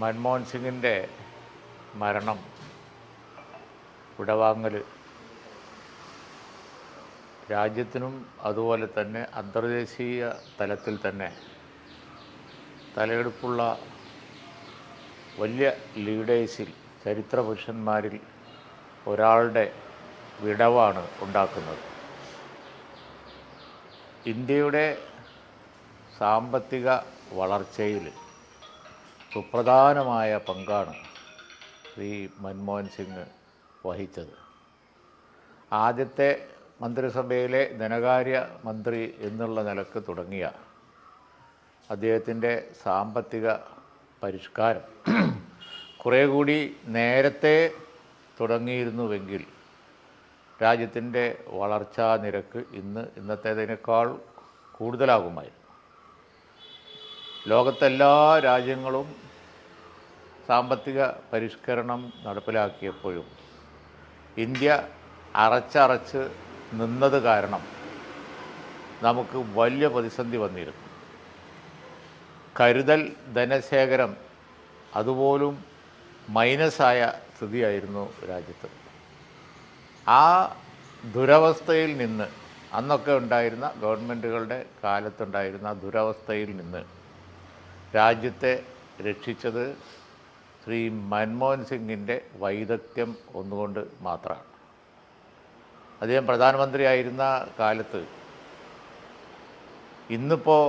മൻമോഹൻ സിംഗിന്റെ മരണം വിടവാങ്ങൽ രാജ്യത്തിനും അതുപോലെ തന്നെ അന്തർദേശീയ തലത്തിൽ തന്നെ തലയെടുപ്പുള്ള വലിയ ലീഡേഴ്സിൽ ചരിത്ര പുരുഷന്മാരിൽ ഒരാളുടെ വിടവാണ് ഉണ്ടാക്കുന്നത്. ഇന്ത്യയുടെ സാമ്പത്തിക വളർച്ചയിൽ സുപ്രധാനമായ പങ്കാണ് ശ്രീ മൻമോഹൻ സിംഗ് വഹിച്ചത്. ആദ്യത്തെ മന്ത്രിസഭയിലെ ധനകാര്യ മന്ത്രി എന്നുള്ള നിലയ്ക്ക് തുടങ്ങിയ അദ്ദേഹത്തിന്റെ സാമ്പത്തിക പരിഷ്കാരം കുറേ കൂടി നേരത്തെ തുടങ്ങിയിരുന്നുവെങ്കിൽ രാജ്യത്തിന്റെ വളർച്ചാ നിരക്ക് ഇന്ന് ഇന്നത്തേതിനേക്കാൾ കൂടുതലാകുമായിരുന്നു. ലോകത്തെല്ലാ രാജ്യങ്ങളും സാമ്പത്തിക പരിഷ്കരണം നടപ്പിലാക്കിയപ്പോഴും ഇന്ത്യ അറച്ചറച്ച് നിന്നത് കാരണം നമുക്ക് വലിയ പ്രതിസന്ധി വന്നിരുന്നു. കരുതൽ ധനശേഖരം അതുപോലും മൈനസായ സ്ഥിതിയായിരുന്നു രാജ്യത്ത്. ആ ദുരവസ്ഥയിൽ നിന്ന് അന്നൊക്കെ ഉണ്ടായിരുന്ന ഗവൺമെന്റുകളുടെ കാലത്തുണ്ടായിരുന്ന ദുരവസ്ഥയിൽ നിന്ന് രാജ്യത്തെ രക്ഷിച്ചത് ശ്രീ മൻമോഹൻ സിംഗിന്റെ വൈദഗ്ധ്യം ഒന്നുകൊണ്ട് മാത്രമാണ്. അദ്ദേഹം പ്രധാനമന്ത്രിയായിരുന്ന കാലത്ത് ഇന്നിപ്പോൾ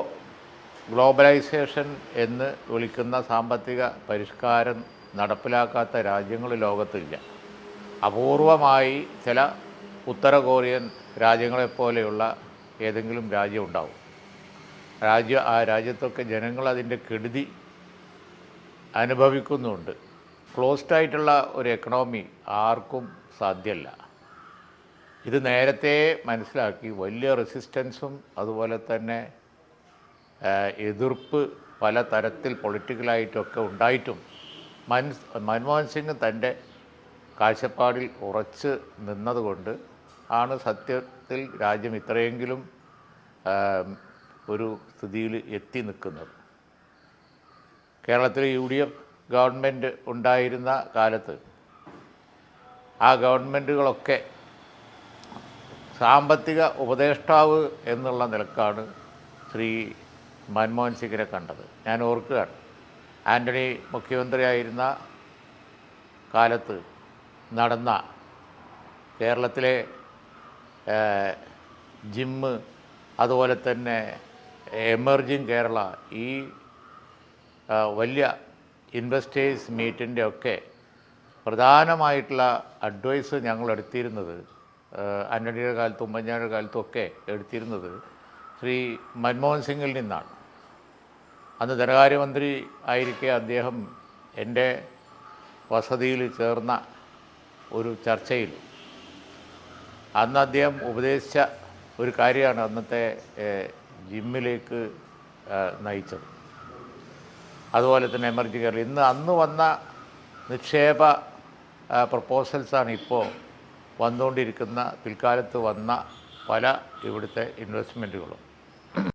ഗ്ലോബലൈസേഷൻ എന്ന് വിളിക്കുന്ന സാമ്പത്തിക പരിഷ്കാരം നടപ്പിലാക്കാത്ത രാജ്യങ്ങൾ ലോകത്തില്ല. അപൂർവമായി ചില ഉത്തര കൊറിയൻ രാജ്യങ്ങളെപ്പോലെയുള്ള ഏതെങ്കിലും രാജ്യം ഉണ്ടാവും. രാജ്യ ആ രാജ്യത്തൊക്കെ ജനങ്ങൾ അതിന്റെ കെടുതി അനുഭവിക്കുന്നുണ്ട്. ക്ലോസ്ഡ് ആയിട്ടുള്ള ഒരു എക്കണോമി ആർക്കും സാധ്യമല്ല. ഇത് നേരത്തെ മനസ്സിലാക്കി വലിയ റെസിസ്റ്റൻസും അതുപോലെ തന്നെ എതിർപ്പ് പല തരത്തിൽ പൊളിറ്റിക്കലായിട്ടൊക്കെ ഉണ്ടായിട്ടും മൻ മൻമോഹൻ സിംഗ് തന്റെ കാഴ്ചപ്പാടിൽ ഉറച്ച് നിന്നതുകൊണ്ട് ആണ് സത്യത്തിൽ രാജ്യം ഇത്രയെങ്കിലും ഒരു സ്ഥിതിയിൽ എത്തി നിൽക്കുന്നത്. കേരളത്തിൽ യു ഡി എഫ് ഗവൺമെന്റ് ഉണ്ടായിരുന്ന കാലത്ത് ആ ഗവൺമെന്റുകളൊക്കെ സാമ്പത്തിക ഉപദേഷ്ടാവ് എന്നുള്ള നിലക്കാണ് ശ്രീ മൻമോഹൻ സിംഗിനെ കണ്ടത്. ഞാൻ ഓർക്കുകയാണ്. ആന്റണി മുഖ്യമന്ത്രിയായിരുന്ന കാലത്ത് നടന്ന കേരളത്തിലെ ജിമ്മ് അതുപോലെ തന്നെ എമർജിങ് കേരള ഈ വലിയ ഇൻവെസ്റ്റേഴ്സ് മീറ്റിന്റെ ഒക്കെ പ്രധാനമായിട്ടുള്ള അഡ്വൈസ് ഞങ്ങൾ എടുത്തിരുന്നത് ആന്റണിയുടെ കാലത്തും ഉമ്മൻചാണ്ടിയുടെ കാലത്തും ഒക്കെ എടുത്തിരുന്നത് ശ്രീ മൻമോഹൻ സിംഗിൽ നിന്നാണ്. അന്ന് ധനകാര്യമന്ത്രി ആയിരിക്കെ അദ്ദേഹം എന്റെ വസതിയിൽ ചേർന്ന ഒരു ചർച്ചയിൽ. അന്ന് അദ്ദേഹം ഉപദേശിച്ച ഒരു കാര്യമാണ് അന്നത്തെ ജിമ്മിലേക്ക് നയിച്ചത്. അതുപോലെ തന്നെ എമർജി കേരള. ഇന്ന് അന്ന് വന്ന നിക്ഷേപ പ്രപ്പോസൽസാണ് ഇപ്പോൾ വന്നുകൊണ്ടിരിക്കുന്ന പിൽക്കാലത്ത് വന്ന പല ഇവിടുത്തെ ഇൻവെസ്റ്റ്മെന്റുകളും